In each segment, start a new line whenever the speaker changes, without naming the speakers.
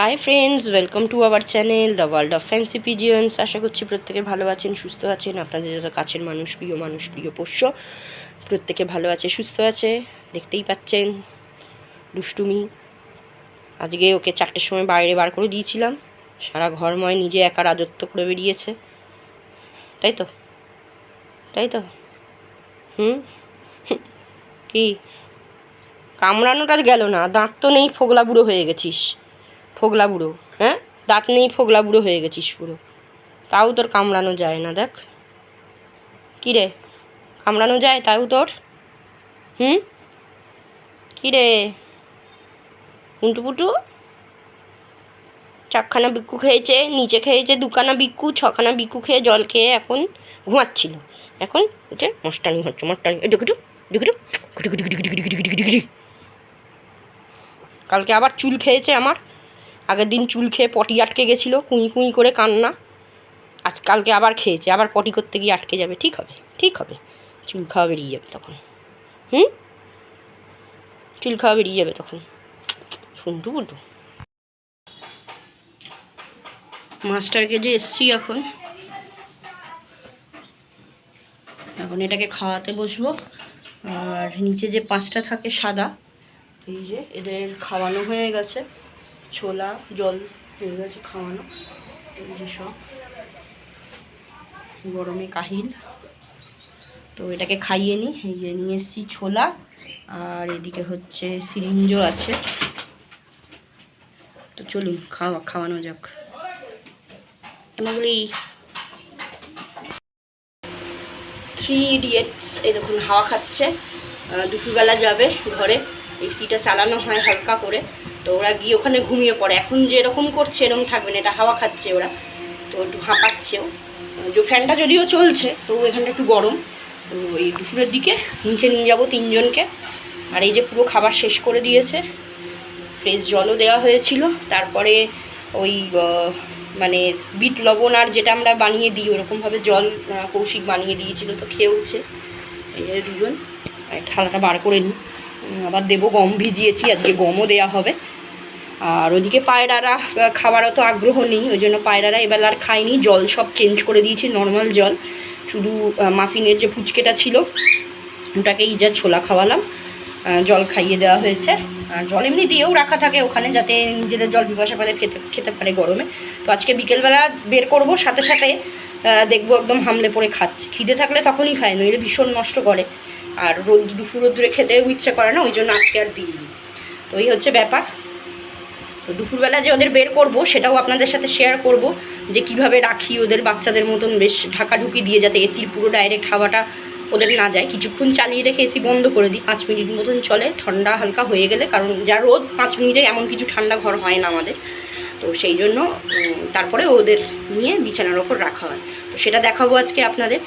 Hi friends welcome to our channel the world of fancy pigeons আশা করছি প্রত্যেকে ভালো আছেন, সুস্থ আছেন। আপনাদের যত কাছের মানুষ, প্রিয় মানুষ, প্রিয় পোষ্য, প্রত্যেকে ভালো আছে, সুস্থ আছে। দেখতেই পাচ্ছেন, দুষ্টুমি। আজকে ওকে চারটের সময় বাইরে বার করে দিয়েছিলাম। সারা ঘরময়, নিজে একা রাজত্ব করে বেরিয়েছে। তাই তো? তাই তো? হুম? কি? কামড়ানোটা গেল না। দাঁত তো নেই, ফোগলা বুড়ো হয়ে গেছিস। ফোগলা বুড়ো হ্যাঁ? দাঁত নেই ফোগলা বুড়ো হয়ে গেছিস পুরো। তাও তোর কামড়ানো যায় না, দেখ। রে? কামড়ানো যায় তাও তোর? হুম? রে? পুন্টুপুটু চারখানা বিক্ষু খেয়েছে, নিচে খেয়েছে, দুখানা বিক্ষু ছখানা বিক্ষু খেয়ে জল খেয়ে এখন ঘুমাচ্ছিল। এখন হচ্ছে মস্টানি হচ্ছে মস্টানি কালকে আবার চুল খেয়েছে আমার? আগের দিন চুল খেয়ে পটি আটকে গেছিল, কুঁই কুঁই করে কান্না। আজ কালকে আবার খেয়েছে, আবার পটি করতে গিয়ে আটকে যাবে, ঠিক হবে ঠিক হবে। চুল খাওয়া বেরিয়ে যাবে তখন। হুম? চুল খাওয়া বেরিয়ে যাবে তখন। শুনটু বলটু। মাস্টারকে যে এসছি এখন। এখন এটাকে খাওয়াতে বসবো। আর নিচে যে পাঁচটা থাকে সাদা, এই যে এদের খাওয়ানো হয়ে গেছে। ছোলা, জল হয়ে গেছে খাওয়ানো সব। গরমে কাহিল। তো এটাকে খাইয়ে নিই এই যে নিয়ে এসেছি ছোলা, আর এদিকে হচ্ছে সিরিঞ্জও আছে। তো চলুন, খাওয়া, খাওয়ানো যাক। এমনগুলি থ্রি ইডিয়েটস দেখুন হাওয়া খাচ্ছে। দুপুরবেলা যাবে ঘরে এসিটা চালানো হয় হালকা করে। তো ওরা গিয়ে ওখানে ঘুমিয়ে পড়ে। এখন যেরকম করছে, এরকম থাকবে না, এটা হাওয়া খাচ্ছে ওরা। তো একটু হাঁপাচ্ছেও। যে ফ্যানটা যদিও চলছে তো এখানটা একটু গরম। তো এই দুপুরের দিকে নিচে নিয়ে যাব তিনজনকে। আর এই যে পুরো খাবার শেষ করে দিয়েছে, ফ্রেশ জলও দেওয়া হয়েছিল। তারপরে ওই মানে বিট লবণ আর যেটা আমরা বানিয়ে দিই, ওরকমভাবে জল কৌশিক বানিয়ে দিয়েছিল, তো খেয়েওছে। এই যে দুজন। থালাটা বার করে নিই। আবার দেবো গম ভিজিয়েছি, আজকে গমও দেওয়া হবে। আর ওদিকে পায়রারা খাবারও তো আগ্রহ নেই ওই জন্য পায়রারা এবার আর খায়নি, জল সব চেঞ্জ করে দিয়েছি নর্মাল জল। শুধু মাফিনের যে পুচকেটা ছিল, ওটাকেই যা ছোলা খাওয়ালাম জল খাইয়ে দেওয়া হয়েছে। আর জল এমনি দিয়েও রাখা থাকে ওখানে যাতে নিজেদের জল পিপাসা পেলে খেতে খেতে পারে গরমে। তো আজকে বিকেলবেলা বের করব, সাথে সাথে দেখব একদম হামলে পড়ে খাচ্ছে। খিদে থাকলে তখনই খায়, নইলে ভীষণ নষ্ট করে। আর রোদ দুপুর রোদ্দুরে খেতেও ইচ্ছে করে না ওই জন্য আজকে আর দিইনি। তো এই হচ্ছে ব্যাপার। তো দুপুরবেলা যে ওদের বের করব, সেটাও আপনাদের সাথে শেয়ার করব, যে কীভাবে রাখি ওদের বাচ্চাদের মতন বেশ ঢাকাঢুকি দিয়ে যাতে এসির পুরো ডাইরেক্ট হাওয়াটা ওদের না যায়। কিছুক্ষণ চালিয়ে রেখে এসি বন্ধ করে দিই, পাঁচ মিনিট মতন চলে। ঠান্ডা হালকা হয়ে গেলে, কারণ যা রোদ, পাঁচ মিনিটে এমন কিছু ঠান্ডা ঘর হয় না আমাদের। তো সেই জন্য তারপরে ওদের নিয়ে বিছানার ওপর রাখা হয়। তো সেটা দেখাবো আজকে আপনাদের।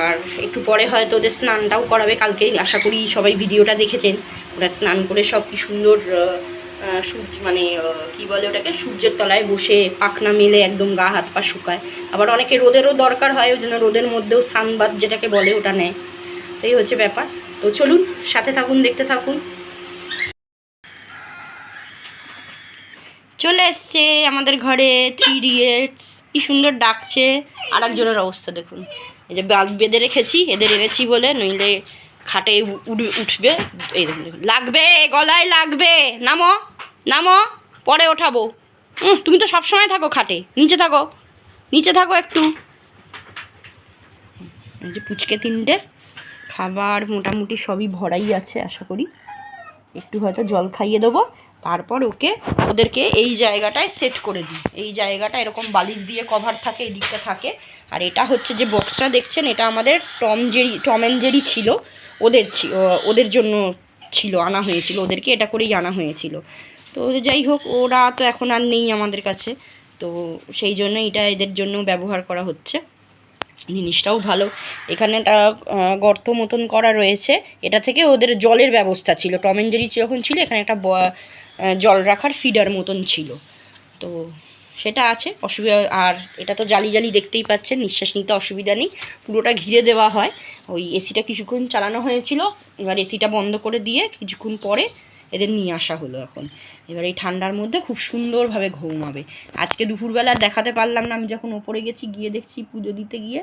আর একটু পরে হয়তো ওদের স্নানটাও করাবে। কালকে আশা করি সবাই ভিডিওটা দেখেছেন। ওরা স্নান করে সব কি সুন্দর সূর্য মানে কি বলে ওটাকে? সূর্যের তলায় বসে পাখনা মেলে একদম গা হাত পা শুকায়। আবার অনেকে রোদেরও দরকার হয়, ওই জন্য রোদের মধ্যেও সানবাদ যেটাকে বলে ওটা নেয়। তো এই হচ্ছে ব্যাপার। তো চলুন, সাথে থাকুন, দেখতে থাকুন। চলে এসছে আমাদের ঘরে থ্রি ইডিয়েটস কি সুন্দর ডাকছে। আর একজনের অবস্থা দেখুন। এই যে বেঁধে রেখেছি, এদের এনেছি বলে, নইলে খাটে উঠবে উঠবে, এই। লাগবে, গলায় লাগবে। নামো নামো, পরে ওঠাবো। হুম তুমি তো সব সময় থাকো খাটে, নিচে থাকো নিচে থাকো একটু। যে পুচকে তিনটে, খাবার মোটামুটি সবই ভরাই আছে, আশা করি। একটু হয়তো জল খাইয়ে দেবো। তারপর ওকে, ওদেরকে এই জায়গাটায় সেট করে দিই। এই জায়গাটা এরকম বালিশ দিয়ে কভার থাকে এই দিকটা থাকে। আর এটা হচ্ছে যে বক্সটা দেখছেন, এটা আমাদের Tom Jerry Tom and Jerry ছিল। ওদের ওদের জন্য ছিল, আনা হয়েছিল। ওদেরকে এটা করেই আনা হয়েছিল। তো যাই হোক, ওরা তো এখন আর নেই আমাদের কাছে। তো সেই জন্য এটা এদের জন্য ব্যবহার করা হচ্ছে। জিনিসটাও ভালো। এখানে একটা গর্ত মতন করা রয়েছে। এটা থেকে ওদের জলের ব্যবস্থা ছিল। টম অ্যান্ড জেরি যখন ছিল, এখানে একটা জল রাখার ফিডার মতন ছিল। তো সেটা আছে, অসুবিধা আর এটা তো জালি জালি দেখতেই পাচ্ছেন, নিঃশ্বাস নিতে অসুবিধা নেই, পুরোটা ঘিরে দেওয়া হয়। ওই এসিটা কিছুক্ষণ চালানো হয়েছিল, এবার এসিটা বন্ধ করে দিয়ে কিছুক্ষণ পরে এদের নিয়ে আসা হলো এখন। এবার এই ঠান্ডার মধ্যে খুব সুন্দরভাবে ঘুমাবে। আজকে দুপুরবেলা দেখাতে পারলাম না, আমি যখন ওপরে গেছি গিয়ে দেখছি পুজো দিতে গিয়ে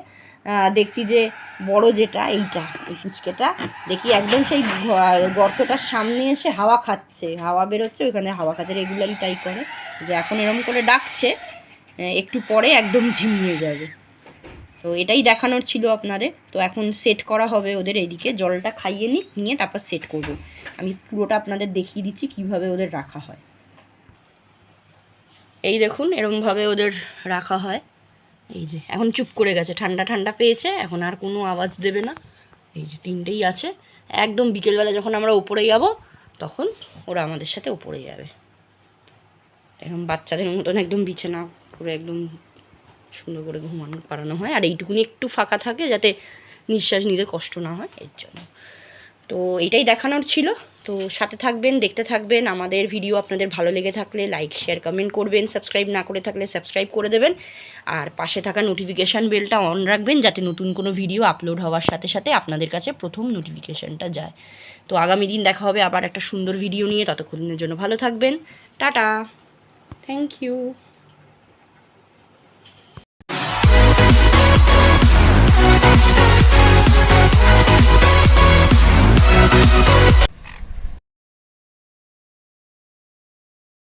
দেখছি যে বড় যেটা এইটা, এই কুচকেটা দেখি একদম সেই গর্তটার সামনে এসে হাওয়া খাচ্ছে। হাওয়া বেরোচ্ছে, ওইখানে হাওয়া খাচ্ছে রেগুলারই তাই করে। যে এখন এরকম করে ডাকছে একটু পরে একদম ঝিমিয়ে যাবে। তো এটাই দেখানোর ছিল আপনাদের। তো এখন সেট করা হবে ওদের এইদিকে জলটা খাইয়ে নিক, নিয়ে তারপর সেট করব। আমি পুরোটা আপনাদের দেখিয়ে দিচ্ছি কীভাবে ওদের রাখা হয়। এই দেখুন, এরমভাবে ওদের রাখা হয়। এই যে, এখন চুপ করে গেছে। ঠান্ডা ঠান্ডা পেয়েছে, এখন আর কোনো আওয়াজ দেবে না। এই যে, তিনটেই আছে। একদম বিকেলবেলা যখন আমরা ওপরে যাব, তখন ওরা আমাদের সাথে ওপরে যাবে। এরকম বাচ্চাদের মতন একদম বিছানা করে একদম সুন্দর করে ঘুমানো পারানো হয়। আর এইটুকুনি একটু ফাঁকা থাকে যাতে নিঃশ্বাস নিতে কষ্ট না হয়, এর জন্য। তো এটাই দেখানোর ছিল। তো সাথে থাকবেন, দেখতে থাকবেন। আমাদের ভিডিও আপনাদের ভালো লেগে থাকলে লাইক, শেয়ার, কমেন্ট করবেন। সাবস্ক্রাইব না করে থাকলে সাবস্ক্রাইব করে দেবেন। আর পাশে থাকা নোটিফিকেশান বেলটা অন রাখবেন যাতে নতুন কোনো ভিডিও আপলোড হওয়ার সাথে সাথে আপনাদের কাছে প্রথম নোটিফিকেশানটা যায়। তো আগামী দিন দেখা হবে আবার একটা সুন্দর ভিডিও নিয়ে। ততক্ষণের জন্য ভালো থাকবেন। টাটা! Thank you